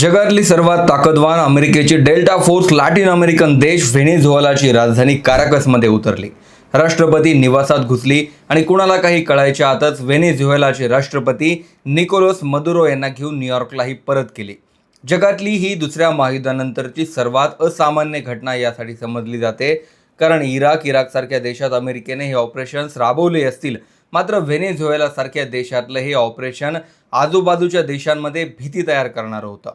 जगातली सर्वात ताकदवान अमेरिकेची डेल्टा फोर्स लॅटिन अमेरिकन देश व्हेनेझुएलाची राजधानी काराकसमध्ये उतरली. राष्ट्रपती निवासात घुसली आणि कुणाला काही कळायच्या आतच व्हेनेझुएलाचे राष्ट्रपती निकोलस मदुरो यांना घेऊन न्यूयॉर्कलाही परत केली. जगातली ही दुसऱ्या महायुद्धानंतरची सर्वात असामान्य घटना यासाठी समजली जाते कारण इराक इराकसारख्या देशात अमेरिकेने हे ऑपरेशन्स राबवले असतील. मात्र व्हेनेझुएलासारख्या देशातलं हे ऑपरेशन आजूबाजूच्या देशांमध्ये भीती तयार करणारं होतं.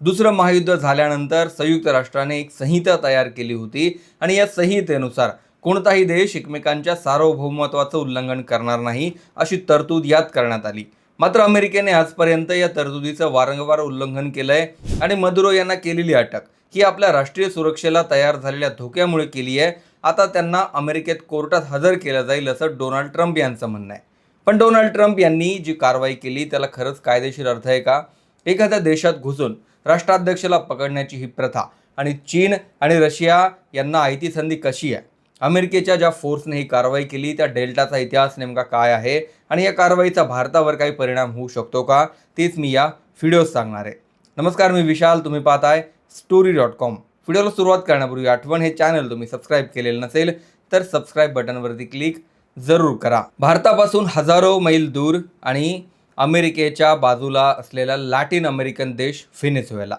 दुसरं महायुद्ध झाल्यानंतर संयुक्त राष्ट्राने एक संहिता तयार केली होती आणि या संहितेनुसार कोणताही देश एकमेकांच्या सार्वभौमत्वाचं उल्लंघन करणार नाही अशी तरतूद यात करण्यात आली. मात्र अमेरिकेने आजपर्यंत या तरतुदीचं वारंवार उल्लंघन केलंय आणि मदुरो यांना केलेली अटक ही आपल्या राष्ट्रीय सुरक्षेला तयार झालेल्या धोक्यामुळे केली आहे. आता त्यांना अमेरिकेत कोर्टात हजर केलं जाईल असं डोनाल्ड ट्रम्प यांचं म्हणणं आहे. पण डोनाल्ड ट्रम्प यांनी जी कारवाई केली त्याला खरंच कायदेशीर अर्थ आहे का? एखाद्या देशात घुसून राष्ट्राध्यक्षाला पकडण्याची ही प्रथा. आणि चीन आणि रशिया यांना आयती संधी कशी आहे? अमेरिकेच्या ज्या फोर्सने ही कारवाई केली त्या डेल्टाचा इतिहास नेमका काय आहे? आणि या कारवाईचा भारतावर काही परिणाम होऊ शकतो का? तेच मी या व्हिडिओत सांगणार आहे. नमस्कार मी विशाल. तुम्ही पाहताय स्टोरी डॉट कॉम व्हिडिओला सुरुवात करण्यापूर्वी आठवण हे चॅनल तुम्ही सबस्क्राईब केलेलं नसेल तर सबस्क्राईब बटनवरती क्लिक जरूर करा. भारतापासून हजारो मैल दूर आणि अमेरिकेच्या बाजूला असलेला लॅटिन अमेरिकन देश व्हेनेझुएला.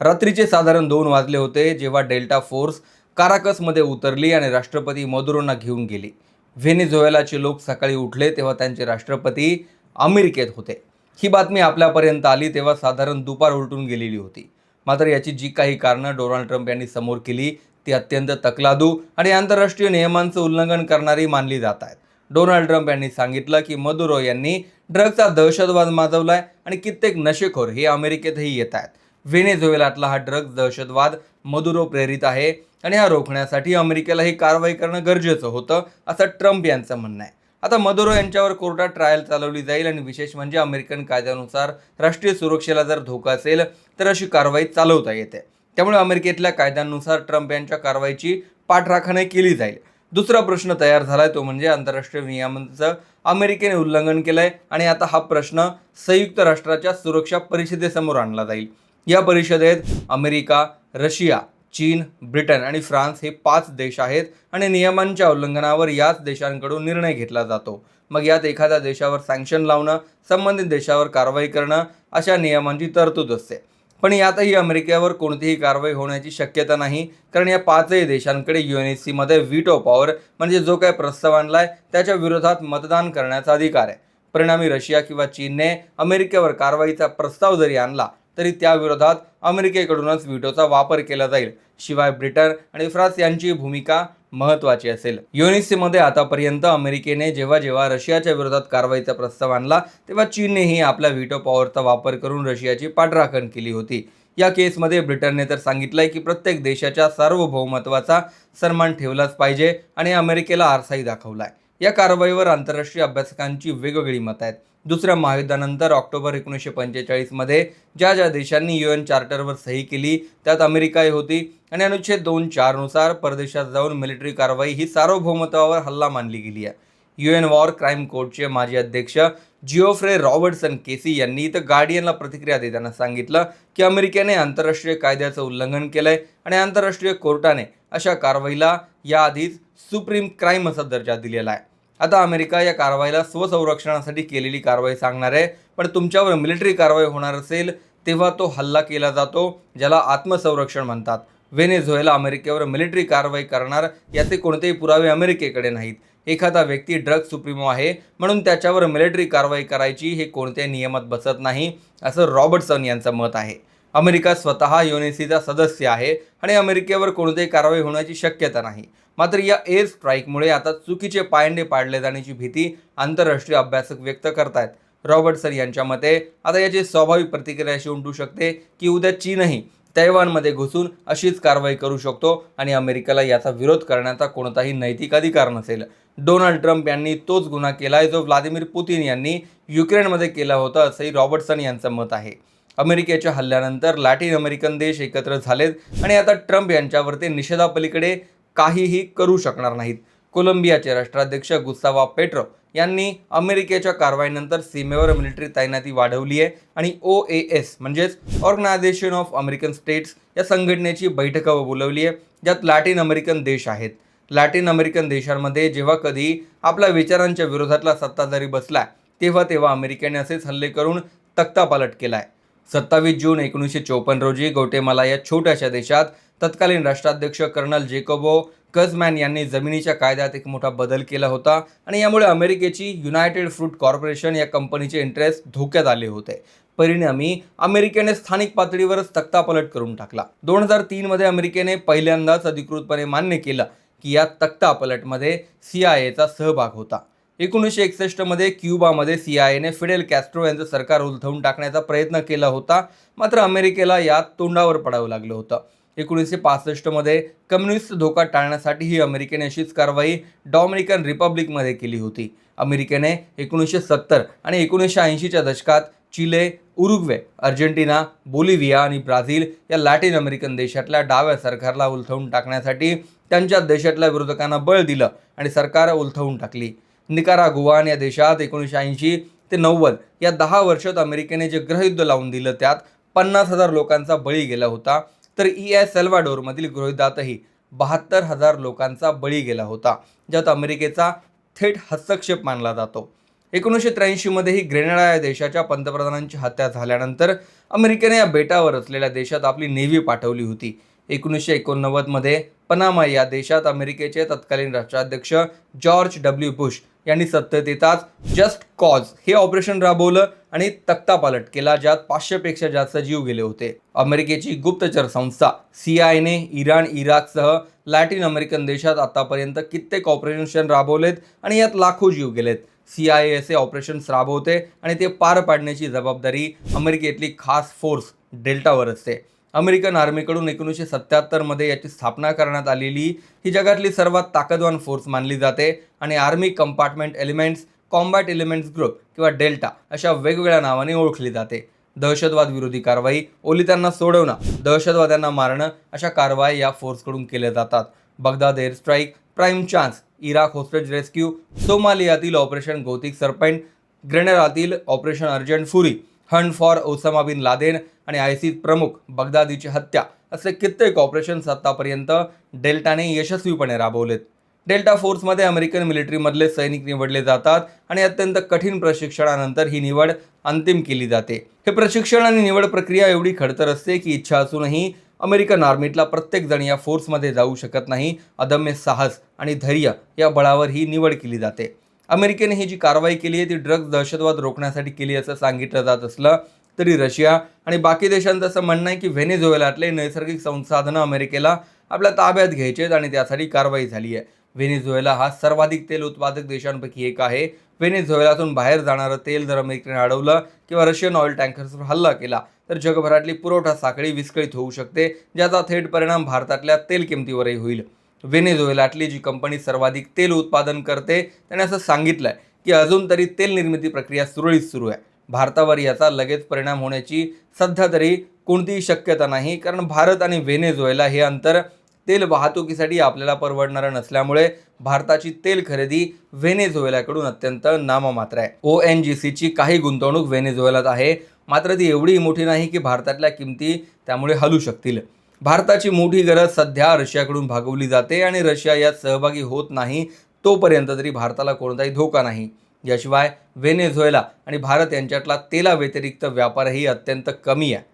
रात्रीचे साधारण दोन वाजले होते जेव्हा डेल्टा फोर्स काराकसमध्ये उतरली आणि राष्ट्रपती मदुरोंना घेऊन गेली. व्हेनेझुएलाचे लोक सकाळी उठले तेव्हा त्यांचे राष्ट्रपती अमेरिकेत होते. ही बातमी आपल्यापर्यंत आली तेव्हा साधारण दुपार उलटून गेलेली होती. मात्र याची जी काही कारणं डोनाल्ड ट्रम्प यांनी समोर केली ती अत्यंत तकलादू आणि आंतरराष्ट्रीय नियमांचं उल्लंघन करणारी मानली जात आहेत. डोनाल्ड ट्रम्प यांनी सांगितलं की मदुरो यांनी ड्रगचा दहशतवाद माजवलाय आणि कित्येक नशेखोर हे अमेरिकेतही येत आहेत व्हेनेझुएलातला हा ड्रग्ज दहशतवाद मदुरो प्रेरित आहे आणि हा रोखण्यासाठी अमेरिकेला ही कारवाई करणं गरजेचं होतं असं ट्रम्प यांचं म्हणणं आहे. आता मदुरो यांच्यावर कोर्टात ट्रायल चालवली जाईल आणि विशेष म्हणजे अमेरिकन कायद्यानुसार राष्ट्रीय सुरक्षेला जर धोका असेल तर अशी कारवाई चालवता येते. त्यामुळे अमेरिकेतल्या कायद्यांनुसार ट्रम्प यांच्या कारवाईची पाठराखण केली जाईल. दुसरा प्रश्न तयार झाला आहे तो म्हणजे आंतरराष्ट्रीय नियमांचं अमेरिकेने उल्लंघन केलं आहे आणि आता हा प्रश्न संयुक्त राष्ट्राच्या सुरक्षा परिषदेसमोर आणला जाईल. या परिषदेत अमेरिका रशिया चीन ब्रिटन आणि फ्रान्स हे पाच देश आहेत आणि नियमांच्या उल्लंघनावर याच देशांकडून निर्णय घेतला जातो. मग यात एखाद्या देशावर सँक्शन लावणं संबंधित देशावर कारवाई करणं अशा नियमांची तरतूद असते. पण यातही अमेरिकेवर कोणतीही कारवाई होण्याची शक्यता नाही कारण या पाचही देशांकडे यू एन एस सीमध्ये व्हिटो पॉवर म्हणजे जो काय प्रस्ताव आणलाय त्याच्या विरोधात मतदान करण्याचा अधिकार आहे. परिणामी रशिया किंवा चीनने अमेरिकेवर कारवाईचा प्रस्ताव जरी आणला तरी त्याविरोधात अमेरिकेकडूनच व्हिटोचा वापर केला जाईल. शिवाय ब्रिटन आणि फ्रान्स यांची भूमिका महत्त्वाची असेल. युनिसीमध्ये आतापर्यंत अमेरिकेने जेव्हा जेव्हा रशियाच्या विरोधात कारवाईचा प्रस्ताव आणला तेव्हा चीननेही आपल्या व्हिटो पॉवरचा वापर करून रशियाची पाठराखण केली होती. या केसमध्ये ब्रिटनने तर सांगितलंय की प्रत्येक देशाच्या सार्वभौमत्वाचा सन्मान ठेवलाच पाहिजे आणि अमेरिकेला आरसाही दाखवलाय. या कारवाईवर आंतरराष्ट्रीय अभ्यासकांची वेगवेगळी मतं आहेत. दुसऱ्या महायुद्धानंतर ऑक्टोबर एकोणीसशे पंचेचाळीसमध्ये ज्या ज्या देशांनी यू एन चार्टरवर सही केली त्यात अमेरिकाही होती. आणि अनुच्छेद दोन चारनुसार परदेशात जाऊन मिलिटरी कारवाई ही सार्वभौमत्वावर हल्ला मानली गेली आहे. यू एन वॉर क्राईम कोर्टचे माजी अध्यक्ष जिओफ्रे रॉबर्टसन केसी यांनी इथं गार्डियनला प्रतिक्रिया देताना सांगितलं की अमेरिकेने आंतरराष्ट्रीय कायद्याचं उल्लंघन केलंय आणि आंतरराष्ट्रीय कोर्टाने अशा कारवाईला याआधीच सुप्रीम क्राईम असा दर्जा दिलेला आहे. आता अमेरिका या कारवाईला स्वसंरक्षणासाठी केलेली कारवाई सांगणार आहे. पण तुमच्यावर मिलिटरी कारवाई होणार असेल तेव्हा तो हल्ला केला जातो ज्याला आत्मसंरक्षण म्हणतात. व्हेनेझुएला अमेरिकेवर मिलिटरी कारवाई करणार याचे कोणतेही पुरावे अमेरिकेकडे नाहीत. एखादा व्यक्ती ड्रग सुप्रीमो आहे म्हणून त्याच्यावर मिलिटरी कारवाई करायची हे कोणत्याही नियमात बसत नाही असं रॉबर्टसन यांचं मत आहे. अमेरिका स्वतः युनेसीचा सदस्य आहे आणि अमेरिकेवर कोणतीही कारवाई होण्याची शक्यता नाही. मात्र या एअर स्ट्राईकमुळे आता चुकीचे पायंडे पाडले जाण्याची भीती आंतरराष्ट्रीय अभ्यासक व्यक्त करतायत. रॉबर्टसन यांच्या मते आता याची स्वाभाविक प्रतिक्रिया अशी उमटू शकते की उद्या चीनही तैवानमध्ये घुसून अशीच कारवाई करू शकतो आणि अमेरिकेला याचा विरोध करण्याचा कोणताही नैतिक अधिकार नसेल. डोनाल्ड ट्रम्प यांनी तोच गुन्हा केला आहे जो व्लादिमीर पुतीन यांनी युक्रेनमध्ये केला होता असंही रॉबर्टसन यांचं मत आहे. अमेरिकेच्या हल्ल्यानंतर लॅटिन अमेरिकन देश एकत्र झालेत आणि आता ट्रम्प यांच्यावरती निषेधापलीकडे काहीही करू शकणार नाहीत. कोलंबियाचे राष्ट्राध्यक्ष गुस्तावा पेट्रो यांनी अमेरिकेच्या कारवाईनंतर सीमेवर मिलिटरी तैनाती वाढवली आहे आणि ओ ए एस म्हणजेच ऑर्गनायझेशन ऑफ अमेरिकन स्टेट्स या संघटनेची बैठक बोलवली आहे ज्यात लॅटिन अमेरिकन देश आहेत. लॅटिन अमेरिकन देशांमध्ये जेव्हा कधी आपल्या विचारांच्या विरोधातला सत्ताधारी बसला तेव्हा तेव्हा अमेरिकेने असेच हल्ले करून तक्तापालट आहे सत्तावीस जून एकोणीसशे चोपन्न रोजी गौटेमाला या छोट्याशा देशात तत्कालीन राष्ट्राध्यक्ष कर्नल जेकोबो कझमॅन यांनी जमिनीच्या कायद्यात एक मोठा बदल केला होता आणि यामुळे अमेरिकेची युनायटेड फ्रूट कॉर्पोरेशन या कंपनीचे इंटरेस्ट धोक्यात आले होते. परिणामी अमेरिकेने स्थानिक पातळीवरच तक्तापलट करून टाकला. दोन हजार तीनमध्ये अमेरिकेने पहिल्यांदाच अधिकृतपणे मान्य केलं की या तक्तापलटमध्ये सी आय एचा सहभाग होता. एकोणीसशे एकसष्टमध्ये क्युबामध्ये सी आय एने फिडेल कॅस्ट्रो यांचं सरकार उलथवून टाकण्याचा प्रयत्न केला होता. मात्र अमेरिकेला यात तोंडावर पडावं लागलं होतं. एकोणीसशे पासष्टमध्ये कम्युनिस्ट धोका टाळण्यासाठी ही अमेरिकेने अशीच कारवाई डॉमिनिकन रिपब्लिकमध्ये केली होती. अमेरिकेने एकोणीसशे सत्तर आणि एकोणीसशे ऐंशीच्या दशकात चिले उरुग्वे अर्जेंटिना बोलिव्हिया आणि ब्राझील या लॅटिन अमेरिकन देशातल्या डाव्या सरकारला उलथवून टाकण्यासाठी त्यांच्या देशातल्या विरोधकांना बळ दिलं आणि सरकार उलथवून टाकली. निकारागुआन या देशात एकोणीसशे ऐंशी ते नव्वद या दहा वर्षात अमेरिकेने जे गृहयुद्ध लावून दिलं त्यात पन्नास हजार लोकांचा बळी गेला होता. तर ई एस सेल्वाडोरमधील गृहयुद्धातही बहात्तर हजार लोकांचा बळी गेला होता ज्यात अमेरिकेचा थेट हस्तक्षेप मानला जातो. एकोणीसशे त्र्याऐंशीमध्येही ग्रेनेडा या देशाच्या पंतप्रधानांची हत्या झाल्यानंतर अमेरिकेने या बेटावर असलेल्या देशात आपली नेव्ही पाठवली होती. एकोणीसशे एकोणनव्वदमध्ये पनामा या देशात अमेरिकेचे तत्कालीन राष्ट्राध्यक्ष जॉर्ज डब्ल्यू बुश यांनी सत्तेत येताच जस्ट कॉज हे ऑपरेशन राबवलं आणि तक्तापालट केला ज्यात पाचशेपेक्षा जास्त जीव गेले होते. अमेरिकेची गुप्तचर संस्था सी आयने इराण इराकसह लॅटिन अमेरिकन देशात आतापर्यंत कित्येक ऑपरेशन राबवलेत आणि यात लाखो जीव गेलेत. सी आय एचे ऑपरेशन्स राबवते आणि ते पार पाडण्याची जबाबदारी अमेरिकेतली खास फोर्स डेल्टावर असते अमेरिकन आर्मीकडून एकोणीसशे सत्त्याहत्तरमध्ये याची स्थापना करण्यात आलेली ही जगातली सर्वात ताकदवान फोर्स मानली जाते. आणि army compartment elements combat elements group किंवा डेल्टा अशा वेगवेगळ्या नावाने ओळखली जाते. दहशतवाद विरोधी कारवाई ओलितांना सोडवणं दहशतवाद्यांना मारणं अशा कारवाई या फोर्सकडून केल्या जातात. Baghdad air strike prime chance Iraq hostage rescue सोमालियातील operation gothic serpent ग्रेनेडातील operation urgent fury hunt for Osama bin Laden आणि आयसीस प्रमुख बगदादीची हत्या असे कित्येक ऑपरेशन्स आतापर्यंत डेल्टाने यशस्वीपणे राबवलेत. डेल्टा फोर्समध्ये अमेरिकन मिलिटरीमधले सैनिक निवडले जातात आणि अत्यंत कठीण प्रशिक्षणानंतर ही निवड अंतिम केली जाते. हे प्रशिक्षण आणि निवड प्रक्रिया एवढी खडतर असते की इच्छा असूनही अमेरिकन आर्मीतला प्रत्येक जण या फोर्समध्ये जाऊ शकत नाही. अदम्य साहस आणि धैर्य या बळावर ही निवड केली जाते. अमेरिकेने ही जी कारवाई केली आहे ती ड्रग्ज दहशतवाद रोखण्यासाठी केली असं सांगितलं जात असलं तरी रशिया आणि बाकी देशांचं असं म्हणणं आहे की व्हेनेझुएलातले नैसर्गिक संसाधनं अमेरिकेला आपल्या ताब्यात घ्यायचे आहेत आणि त्यासाठी कारवाई झाली आहे. व्हेनेझुएला हा सर्वाधिक तेल उत्पादक देशांपैकी एक आहे. व्हेनेझुएलातून बाहेर जाणारं तेल जर अमेरिकेने अडवलं किंवा रशियन ऑइल टँकर्सवर हल्ला केला तर जगभरातली पुरवठा साखळी विस्कळीत होऊ शकते ज्याचा थेट परिणाम भारतातल्या तेल किमतीवरही होईल. व्हेनेझुएलातली जी कंपनी सर्वाधिक तेल उत्पादन करते. त्याने असं सांगितलं आहे की अजून तरी तेल निर्मिती प्रक्रिया सुरळीत सुरू आहे. भारतावर याचा लगेच परिणाम होण्याची सध्या तरी कोणतीही शक्यता नाही कारण भारत आणि व्हेनेझुएला हे अंतर तेल वाहतुकीसाठी आपल्याला परवडणारं नसल्यामुळे भारताची तेल खरेदी व्हेनेझुएलाकडून अत्यंत नाममात्र आहे. ओ एन जी सीची काही गुंतवणूक व्हेनेझुएलात आहे मात्र ती एवढी मोठी नाही की भारतातल्या किमती त्यामुळे हलू शकतील. भारताची मोठी गरज सध्या रशियाकडून भागवली जाते आणि रशिया यात सहभागी होत नाही तोपर्यंत तरी भारताला कोणताही धोका नाही. याशिवाय व्हेनेझुएला आणि भारत यांच्यातला तेला व्यतिरिक्त व्यापारही अत्यंत कमी आहे.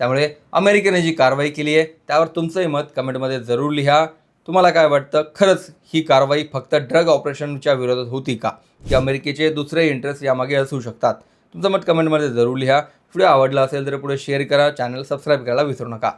त्यामुळे अमेरिकेने जी कारवाई केली आहे त्यावर तुमचंही मत कमेंटमध्ये जरूर लिहा. तुम्हाला काय वाटतं? खरंच ही कारवाई फक्त ड्रग ऑपरेशनच्या विरोधात होती का? की अमेरिकेचे दुसरे इंटरेस्ट यामागे असू शकतात? तुमचं मत कमेंटमध्ये जरूर लिहा. व्हिडिओ आवडला असेल तर पुढे शेअर करा. चॅनल सबस्क्राईब करायला विसरू नका.